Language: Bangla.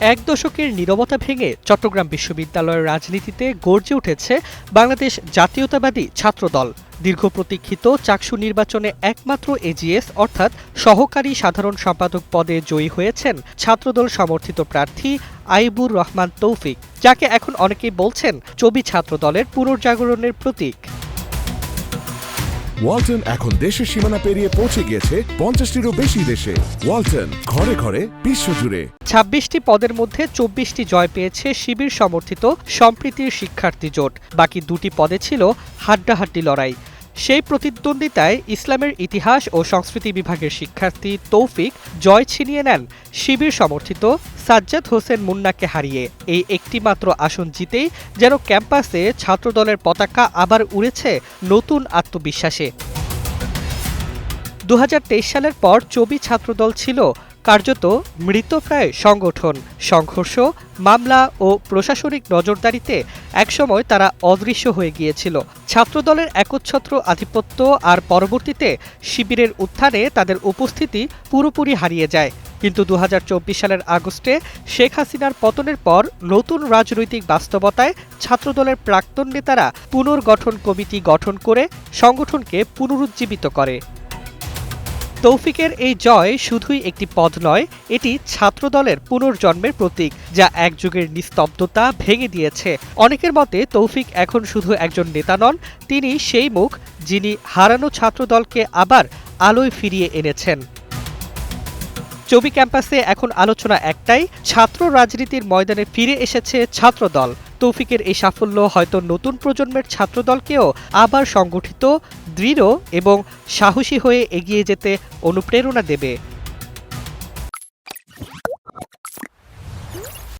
এক দশকের নীরবতা ভেঙে চট্টগ্রাম বিশ্ববিদ্যালয়ের রাজনীতিতে গর্জে উঠেছে বাংলাদেশ জাতীয়তাবাদী ছাত্রদল। দীর্ঘ প্রতীক্ষিত চাকসু নির্বাচনে একমাত্র এজিএস অর্থাৎ সহকারী সাধারণ সম্পাদক পদে জয়ী হয়েছেন ছাত্রদল সমর্থিত প্রার্থী আইবুর রহমান তৌফিক, যাকে এখন অনেকেই বলছেন চবি ছাত্রদলের পুনর্জাগরণের প্রতীক। ওয়ালটন এখন দেশের সীমানা পেরিয়ে পৌঁছে গিয়েছে পঞ্চাশটিরও বেশি দেশে। ওয়ালটন, ঘরে ঘরে বিশ্বজুড়ে ছাব্বিশটি পদের মধ্যে চব্বিশটি জয় পেয়েছে শিবির সমর্থিত সম্প্রীতির শিক্ষার্থী জোট। বাকি দুটি পদে ছিল হাড্ডাহাড্ডি লড়াই। সেই প্রতিদ্বন্দ্বিতায় ইসলামের ইতিহাস ও সংস্কৃতি বিভাগের শিক্ষার্থী তৌফিক জয় ছিনিয়ে নেন শিবির সমর্থিত সাজ্জাদ হোসেন মুন্নাকে হারিয়ে। এই একটিমাত্র আসন জিতেই যেন ক্যাম্পাসে ছাত্রদলের পতাকা আবার উড়েছে নতুন আত্মবিশ্বাসে। দু হাজার তেইশ সালের পর চবি ছাত্রদল ছিল কার্যত মৃতপ্রায় সংগঠন, সংঘর্ষ, মামলা ও প্রশাসনিক নজরদারিতে একসময় তারা অদৃশ্য হয়ে গিয়েছিল। ছাত্রদলের একচ্ছত্র আধিপত্য আর পরবর্তীতে শিবিরের উত্থানে তাদের উপস্থিতি পুরোপুরি হারিয়ে যায়। কিন্তু দু হাজার চব্বিশ সালের আগস্টে শেখ হাসিনার পতনের পর নতুন রাজনৈতিক বাস্তবতায় ছাত্রদলের প্রাক্তন নেতারা পুনর্গঠন কমিটি গঠন করে সংগঠনকে পুনরুজ্জীবিত করে। তৌফিকের এই জয় শুধুই একটি পদ নয়, এটি ছাত্রদলের পুনর্জন্মের প্রতীক, যা এক যুগের নিস্তব্ধতা ভেঙে দিয়েছে। অনেকের মতে তৌফিক এখন শুধু একজন নেতা নন, তিনি সেই মুখ যিনি হারানো ছাত্রদলকে আবার আলোয় ফিরিয়ে এনেছেন। চবি ক্যাম্পাসে এখন আলোচনা একটাই, ছাত্র রাজনীতির ময়দানে ফিরে এসেছে ছাত্রদল। তৌফিকের এই সাফল্য হয়তো নতুন প্রজন্মের ছাত্রদলকেও আবার সংগঠিত, দৃঢ় এবং সাহসী হয়ে এগিয়ে যেতে অনুপ্রেরণা দেবে।